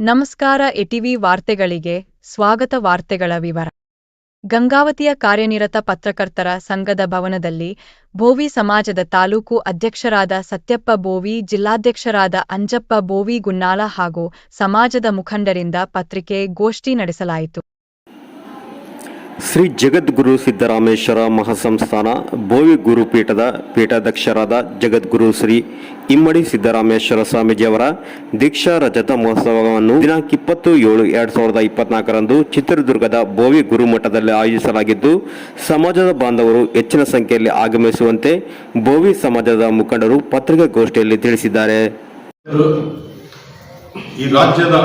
ನಮಸ್ಕಾರ ಎಟಿವಿ ವಾರ್ತೆಗಳಿಗೆ ಸ್ವಾಗತ ವಾರ್ತೆಗಳ ವಿವರ. ಗಂಗಾವತಿಯ ಕಾರ್ಯನಿರತ ಪತ್ರಕರ್ತರ ಸಂಘದ ಭವನದಲ್ಲಿ ಬೋವಿ ಸಮಾಜದ ತಾಲೂಕು ಅಧ್ಯಕ್ಷರಾದ ಸತ್ಯಪ್ಪ ಬೋವಿ ಜಿಲ್ಲಾಧ್ಯಕ್ಷರಾದ ಅಂಜಪ್ಪ ಬೋವಿ ಗುನ್ನಾಳ ಹಾಗೂ ಸಮಾಜದ ಮುಖಂಡರಿಂದ ಪತ್ರಿಕೆ ಗೋಷ್ಠಿ ನಡೆಸಲಾಯಿತು. ಶ್ರೀ ಜಗದ್ಗುರು ಸಿದ್ದರಾಮೇಶ್ವರ ಮಹಾಸಂಸ್ಥಾನ ಬೋವಿ ಗುರುಪೀಠದ ಪೀಠಾಧ್ಯಕ್ಷರಾದ ಜಗದ್ಗುರು ಶ್ರೀ ಇಮ್ಮಡಿ ಸಿದ್ದರಾಮೇಶ್ವರ ಸ್ವಾಮೀಜಿಯವರ ದೀಕ್ಷಾ ರಜತ ಮಹೋತ್ಸವವನ್ನು ದಿನಾಂಕ ಇಪ್ಪತ್ತು ಏಳು ಎರಡ್ ಸಾವಿರದ ಇಪ್ಪತ್ನಾಲ್ಕರಂದು ಚಿತ್ರದುರ್ಗದ ಬೋವಿ ಗುರುಮಠದಲ್ಲಿ ಆಯೋಜಿಸಲಾಗಿದ್ದು, ಸಮಾಜದ ಬಾಂಧವರು ಹೆಚ್ಚಿನ ಸಂಖ್ಯೆಯಲ್ಲಿ ಆಗಮಿಸುವಂತೆ ಬೋವಿ ಸಮಾಜದ ಮುಖಂಡರು ಪತ್ರಿಕಾಗೋಷ್ಠಿಯಲ್ಲಿ ತಿಳಿಸಿದ್ದಾರೆ. ಈ ರಾಜ್ಯದ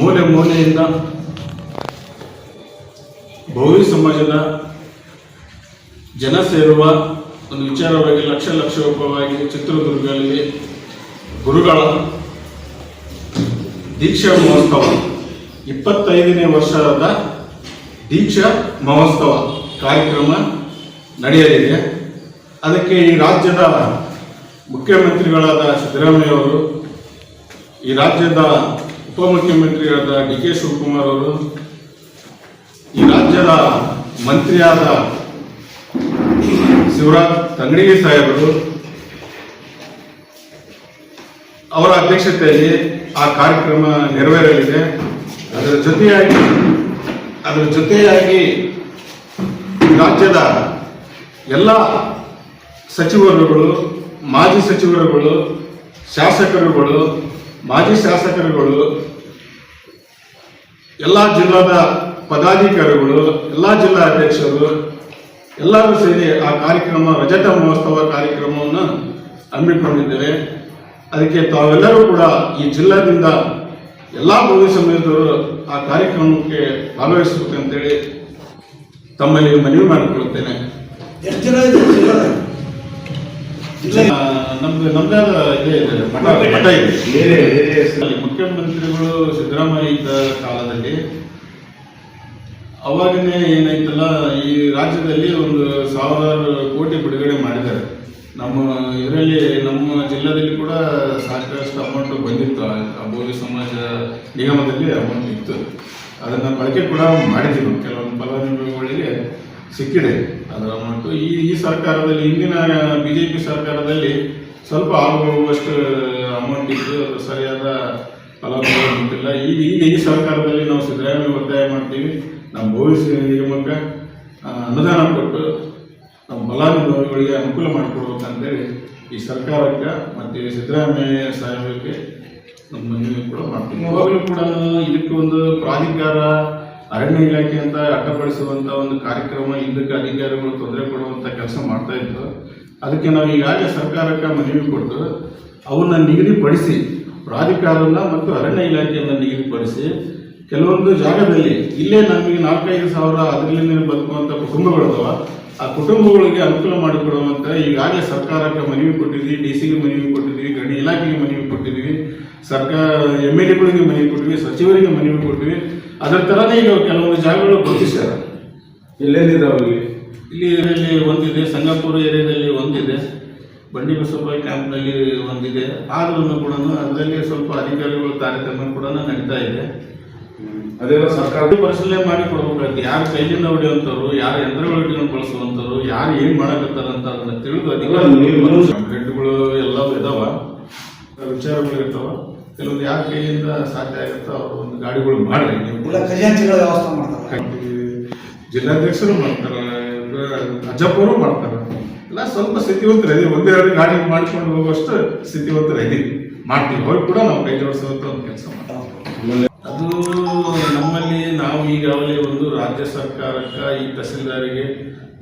ಮೂಲೆ ಮೂಲೆಯಿಂದ ಬೋವಿ ಸಮಾಜದ ಜನ ಸೇರುವ ಒಂದು ವಿಚಾರವಾಗಿ ಲಕ್ಷ ಲಕ್ಷ ರೂಪವಾಗಿ ಚಿತ್ರದುರ್ಗದಲ್ಲಿ ಗುರುಗಳ ದೀಕ್ಷಾ ಮಹೋತ್ಸವ. ಇಪ್ಪತ್ತೈದನೇ ವರ್ಷದ ದೀಕ್ಷಾ ಮಹೋತ್ಸವ ಕಾರ್ಯಕ್ರಮ ನಡೆಯಲಿದೆ. ಅದಕ್ಕೆ ಈ ರಾಜ್ಯದ ಮುಖ್ಯಮಂತ್ರಿಗಳಾದ ಸಿದ್ದರಾಮಯ್ಯ ಅವರು, ಈ ರಾಜ್ಯದ ಉಪಮುಖ್ಯಮಂತ್ರಿಯಾದ ಡಿ ಕೆ ಶಿವಕುಮಾರ್ ಅವರು, ಈ ರಾಜ್ಯದ ಮಂತ್ರಿಯಾದ ಶಿವರಾಜ್ ತಂಗಡಿಗೆ ಸಾಹೇಬರು, ಅವರ ಅಧ್ಯಕ್ಷತೆಯಲ್ಲಿ ಆ ಕಾರ್ಯಕ್ರಮ ನೆರವೇರಲಿದೆ. ಅದರ ಜೊತೆಯಾಗಿ ಅದರ ಜೊತೆಯಾಗಿ ರಾಜ್ಯದ ಎಲ್ಲ ಸಚಿವರುಗಳು, ಮಾಜಿ ಸಚಿವರುಗಳು, ಶಾಸಕರುಗಳು, ಮಾಜಿ ಶಾಸಕರುಗಳು, ಎಲ್ಲ ಜಿಲ್ಲಾದ ಪದಾಧಿಕಾರಿಗಳು, ಎಲ್ಲ ಜಿಲ್ಲಾ ಅಧ್ಯಕ್ಷರು ಎಲ್ಲರೂ ಸೇರಿ ಆ ಕಾರ್ಯಕ್ರಮ ರಜತ ಮಹೋತ್ಸವ ಕಾರ್ಯಕ್ರಮವನ್ನು ಹಮ್ಮಿಕೊಂಡಿದ್ದೇವೆ ಅದಕ್ಕೆ ತಾವೆಲ್ಲರೂ ಕೂಡ ಈ ಜಿಲ್ಲಾದಿಂದ ಎಲ್ಲ ಸಮಾಜದವರು ಆ ಕಾರ್ಯಕ್ರಮಕ್ಕೆ ಭಾಗವಹಿಸಬೇಕಂತೇಳಿ ತಮ್ಮಲ್ಲಿ ಮನವಿ ಮಾಡಿಕೊಳ್ಳುತ್ತೇನೆ. ಎಷ್ಟು ಜನ ಇದೆ ಜಿಲ್ಲೆದಾಗ? ಆ, ನಮ್ದು ನಮ್ದೇ ಆದ ಇದೇ ಮಠ ಇದೆ. ಮುಖ್ಯಮಂತ್ರಿಗಳು ಸಿದ್ದರಾಮಯ್ಯ ಇದ್ದ ಕಾಲದಲ್ಲಿ ಅವಾಗನೇ ಏನಾಯ್ತಲ್ಲ, ಈ ರಾಜ್ಯದಲ್ಲಿ ಒಂದು ಸಾವಿರಾರು ಕೋಟಿ ಬಿಡುಗಡೆ ಮಾಡಿದ್ದಾರೆ. ನಮ್ಮ ಇದರಲ್ಲಿ ನಮ್ಮ ಜಿಲ್ಲೆಯಲ್ಲಿ ಕೂಡ ಸಾಕಷ್ಟು ಅಮೌಂಟ್ ಬಂದಿತ್ತು. ಆ- ಬೋಲಿ ಸಮಾಜ ನಿಗಮದಲ್ಲಿ ಅಮೌಂಟ್ ಇತ್ತು. ಅದನ್ನು ಬಳಕೆ ಕೂಡ ಮಾಡಿದ್ದೀವಿ. ಕೆಲವೊಂದು ಫಲಾನುಭವಿಗಳಿಗೆ ಸಿಕ್ಕಿದೆ. ಅದರ ಅಮೌಂಟು ಈ ಈ ಸರ್ಕಾರದಲ್ಲಿ, ಹಿಂದಿನ ಪಿ ಸರ್ಕಾರದಲ್ಲಿ ಸ್ವಲ್ಪ ಆಗುವಷ್ಟು ಅಮೌಂಟ್ ಇತ್ತು. ಸರಿಯಾದ ಫಲಾನುಭವಿ ಉಂಟಿಲ್ಲ ಈಗ ಈಗ ಈ ಸರ್ಕಾರದಲ್ಲಿ ನಾವು ಸಿದ್ದರಾಮಯ್ಯ ಒತ್ತಾಯ ಮಾಡ್ತೀವಿ. ನಮ್ಮ ಭವಿಷ್ಯ ನಿಗಮಕ್ಕೆ ಅನುದಾನ ಕೊಟ್ಟು ನಮ್ಮ ಫಲಾನುಭವಿಗಳಿಗೆ ಅನುಕೂಲ ಮಾಡಿಕೊಡ್ಬೇಕಂತೇಳಿ ಈ ಸರ್ಕಾರಕ್ಕೆ ಮತ್ತು ಸಿದ್ದರಾಮಯ್ಯ ಸಾಹೇಬಕ್ಕೆ ನಮ್ಮ ಮನವಿ ಕೂಡ ಮಾಡ್ತೀವಿ. ಯಾವಾಗಲೂ ಕೂಡ ಇದಕ್ಕೆ ಒಂದು ಪ್ರಾಧಿಕಾರ, ಅರಣ್ಯ ಇಲಾಖೆ ಅಂತ ಅಡ್ಡಪಡಿಸುವಂಥ ಒಂದು ಕಾರ್ಯಕ್ರಮ ಇದಕ್ಕೆ ಅಧಿಕಾರಿಗಳು ತೊಂದರೆ ಕೊಡುವಂಥ ಕೆಲಸ ಮಾಡ್ತಾ ಇದ್ರು. ಅದಕ್ಕೆ ನಾವು ಈಗಾಗಲೇ ಸರ್ಕಾರಕ್ಕೆ ಮನವಿ ಕೊಟ್ಟು ಅವನ್ನ ನಿಗದಿಪಡಿಸಿ ಪ್ರಾಧಿಕಾರನ ಮತ್ತು ಅರಣ್ಯ ಇಲಾಖೆಯನ್ನು ನಿಗದಿಪಡಿಸಿ ಕೆಲವೊಂದು ಜಾಗದಲ್ಲಿ ಇಲ್ಲೇ ನಮಗೆ ನಾಲ್ಕೈದು ಸಾವಿರ ಅದರಲ್ಲಿ ಬದುಕುವಂತ ಕುಟುಂಬಗಳದಾವ. ಆ ಕುಟುಂಬಗಳಿಗೆ ಅನುಕೂಲ ಮಾಡಿಕೊಡುವಂತ ಈಗಾಗಲೇ ಸರ್ಕಾರಕ್ಕೆ ಮನವಿ ಕೊಟ್ಟಿದ್ವಿ ಡಿ ಸಿಗೆ ಮನವಿ ಕೊಟ್ಟಿದ್ವಿ ಗಣಿ ಇಲಾಖೆಗೆ ಮನವಿ ಕೊಟ್ಟಿದ್ವಿ ಸರ್ಕಾರ ಎಂ ಎಲ್ ಎಗಳಿಗೆ ಮನವಿ ಕೊಟ್ಟಿವಿ ಸಚಿವರಿಗೆ ಮನವಿ ಕೊಟ್ಟಿವಿ ಅದರ ಥರನೇ ಈಗ ಕೆಲವೊಂದು ಜಾಗಗಳು ಗುರುತಿಸ್ಯಾರ ಎಲ್ಲೆಲ್ಲಿದ್ದಾವೆ ಇಲ್ಲಿ ಇದರಲ್ಲಿ ಒಂದಿದೆ ಸಂಗಾಪುರ ಏರಿಯಾದಲ್ಲಿ ಒಂದಿದೆ ಬಂಡಿ ಬಸಪ್ಪ ಕ್ಯಾಂಪ್ನಲ್ಲಿ ಒಂದಿದೆ. ಆದ್ರೂ ಕೂಡ ಅದರಲ್ಲಿ ಸ್ವಲ್ಪ ಅಧಿಕಾರಿಗಳು ತಾರತಮ್ಯ ಕೂಡ ನಡೀತಾ ಇದೆ. ಅದೆಲ್ಲ ಸರ್ಕಾರ ಪರಿಶೀಲನೆ ಮಾಡಿ ಕೊಡ್ಬೇಕಾಗಿತ್ತು ಯಾರು ಕೈಲಿಂದ ಹೊಡೆಯುವಂಥವ್ರು ಯಾರು ಯಂತ್ರಗಳು ಬಳಸುವಂಥವ್ರು ಯಾರು ಏನ್ ಮಾಡಕತ್ತಾರ ಅಂತ ಅದನ್ನ ತಿಳಿದು ಅಧಿಕಾರಿಗಳು ಎಲ್ಲ ಇದಾವ. ವಿಚಾರಗಳು ಇರ್ತಾವ. ಕೆಲವೊಂದು ಯಾರ ಕೈಯಿಂದ ಸಾಧ್ಯ ಆಗುತ್ತೋ ಅವ್ರು ಒಂದು ಗಾಡಿಗಳು ಮಾಡ್ರಿ. ಜಿಲ್ಲಾಧ್ಯಕ್ಷರು ಮಾಡ್ತಾರೆ ಅಜ್ಜಪ್ಪರು ಮಾಡ್ತಾರೆ. ಎಲ್ಲ ಸ್ವಲ್ಪ ಸ್ಥಿತಿವಂತರ ಇದೀವಿ. ಒಂದೆರಡು ಗಾಡಿ ಮಾಡ್ಕೊಂಡು ಹೋಗುವಷ್ಟು ಸ್ಥಿತಿವಂತರ ಇದೀವಿ. ಮಾಡ್ತೀವಿ. ಹೋಗಿ ಕೂಡ ನಾವು ಕೈ ಜೋಡಿಸುವಂತ ಒಂದು ಕೆಲಸ ಮಾಡ್ತೀವಿ. ಈಗಾಗಲೇ ಒಂದು ರಾಜ್ಯ ಸರ್ಕಾರಕ್ಕೆ ಈ ತಹಸೀಲ್ದಾರಿಗೆ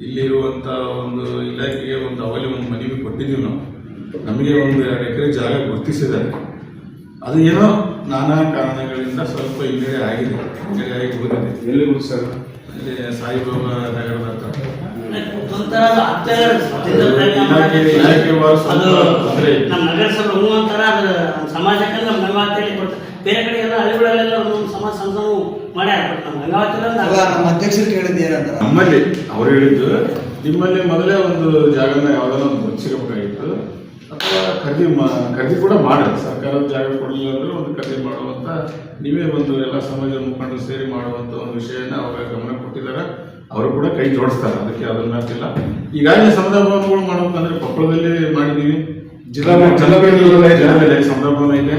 ಇಲ್ಲಿರುವಂತ ಒಂದು ಇಲಾಖೆಗೆ ಒಂದು ಅವಲಿ ಒಂದು ಮನವಿ ಕೊಟ್ಟಿದ್ದೀವಿ ನಾವು. ನಮಗೆ ಒಂದು ಎರಡು ಎಕರೆ ಜಾಗ ಗುರುತಿಸಿದ್ದಾರೆ. ಅದು ಏನೋ ನಾನಾ ಕಾರಣಗಳಿಂದ ಸ್ವಲ್ಪ ಹಿನ್ನಡೆ ಆಗಿದೆ. ಹಿನ್ನಡೆ ಆಗಿ ಹೋಗಿದೆ. ಎಲ್ಲಿ ಸರ್? ಅಲ್ಲಿ ಸಾಯಿಬಾಬಾ ನಗರದ ಇಲಾಖೆ- ನಗರಸಭೆ ಸಮಾಜಕ್ಕೆ ನಮ್ಮ ಬೇರೆ ಕಡೆ ಎಲ್ಲ ಹಳ್ಳಿಗಳಲ್ಲೆಲ್ಲ ಒಂದೊಂದು ಸಮಾಜ ಸಂಸ್ಥಾನ ಮಾಡ್ಯಾರ ನಮ್ಮ ಅಧ್ಯಕ್ಷರು ಕೇಳಿದ್ದು ನಮ್ಮಲ್ಲಿ ಅವ್ರು ಹೇಳಿದ್ದು ನಿಮ್ಮಲ್ಲಿ ಮೊದಲೇ ಒಂದು ಜಾಗನ ಯಾವ್ದಾರ ಒಂದು ಮುಚ್ಚಿರಬೇಕಾಗಿತ್ತು ಅಥವಾ ಖರೀದಿ ಮಾ ಖರೀದಿ ಕೂಡ ಮಾಡಿ ಸರ್ಕಾರದ ಜಾಗ ಕೊಡಲಿಲ್ಲ ಅಂದ್ರೆ ಒಂದು ಖರೀದಿ ಮಾಡುವಂತ ನೀವೇ ಒಂದು ಎಲ್ಲ ಸಮಾಜದ ಮುಖಂಡರು ಸೇರಿ ಮಾಡುವಂತ ಒಂದು ವಿಷಯನ ಅವರ ಗಮನ ಕೊಟ್ಟಿದ್ದಾರೆ. ಅವರು ಕೂಡ ಕೈ ಜೋಡಿಸ್ತಾರೆ. ಅದಕ್ಕೆ ಅದನ್ನ ಹಾಕಿಲ್ಲ. ಈಗಾಗಲೇ ಸಮುದಾಯ ಭವನಗಳು ಮಾಡಬೇಕಂದ್ರೆ ಕೊಪ್ಪಳದಲ್ಲಿ ಮಾಡಿದ್ದೀವಿ. ಜಿಲ್ಲಾ ಜಿಲ್ಲಾ ಸಮುದಾಯ ಭವನ ಇದೆ.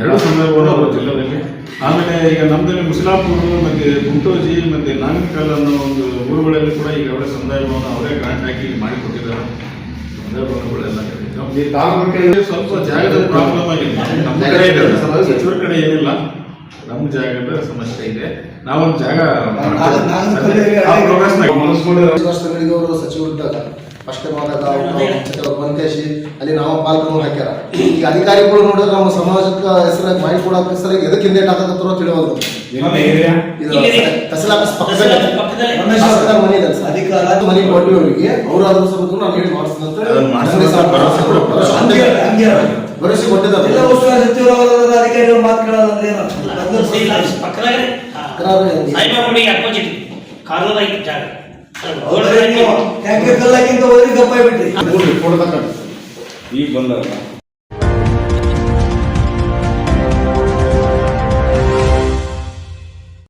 ಎರಡು ಸಂದರ್ಭಗಳು ಭವನ ಜಿಲ್ಲೆಯಲ್ಲಿ ಆಮೇಲೆ ಈಗ ನಮ್ದಲ್ಲಿ ಮುಸಲಾಪುರ ಮತ್ತೆ ಗುಂಟೋಜಿ ಮತ್ತೆ ನಾಗರಿಕಲ್ ಅನ್ನೋ ಒಂದು ಊರುಗಳಲ್ಲಿ ಕೂಡ ಈಗ ಅವರೇ ಸಂದರ್ಭವನ್ನು ಭವನ ಅವರೇ ಗ್ರಾಂಟ್ ಹಾಕಿ ಮಾಡಿಕೊಟ್ಟಿದ್ದಾರೆ. ಸಂದರ್ಭಗಳೆಲ್ಲ ಸ್ವಲ್ಪ ಜಾಗದ ಪ್ರಾಬ್ಲಮ್ ಆಗಿದೆ. ನಮ್ಮ ಕಡೆ ಸಚಿವರ ಕಡೆ ಏನಿಲ್ಲ. ನಮ್ಮ ಜಾಗದ ಸಮಸ್ಯೆ ಇದೆ. ನಾವೊಂದು ಜಾಗ ನಾಗ- ಫಸ್ಟ್ ಬಂದಾಗ ಬಂತೇಶಿ ಅಲ್ಲಿ ನಾವು ಪಾಲ್ಗೊಂಡು ಹಾಕ್ಯಾರ ಈಗ ಅಧಿಕಾರಿಗಳು ನೋಡಿದ್ರೆ ನಮ್ಮ ಸಮಾಜಕ್ಕೆ ಹೆಸರಾಗಿ ಮಾಡಿ ಕೊಡೋಕೆ ಹೆಸರಾಗಿ ಎದಕ್ಕೆ ಹಿಂದೆ ಹಾಕತ್ತಾರೋ ತಿಳಿಯೋದು. ಅಧಿಕಾರ ಮನೆ ಕೊಟ್ಟು ಅವರಿಗೆ ಅವರು ಅದ್ರ ಸಬತ್ತು ನಾನು ಹೇಳಿ ಮಾಡಿಸ್ತೀನಿ ಅಂತ ಅದನ್ನ ಮಾಡ್ಸೋದು ನನಗೆ ಸಾಕು. ಭರವಸೆ ಕೂಡ ಕೊಡು. ಹಂಗೆ ಹಂಗೆ ಭರವಸೆ ಎಲ್ಲ ಕೊಟ್ಟಿದ್ದಾರೆ ಉಸ್ತುವಾರಿ ಸಚಿವರಾದ ಅಧಿಕಾರಿಗಳು ಮಾತು ಕೇಳೋದಂದ್ರೆ ಏನು ಪಕ್ಕದಾಗೆ ಸಾಯಿಬಾಬುಡಿ ಅಪೋಸಿಟ್ ಜಾಗ ಬಿಟ್ರಿ ಈಗ ಬಂದಾಗ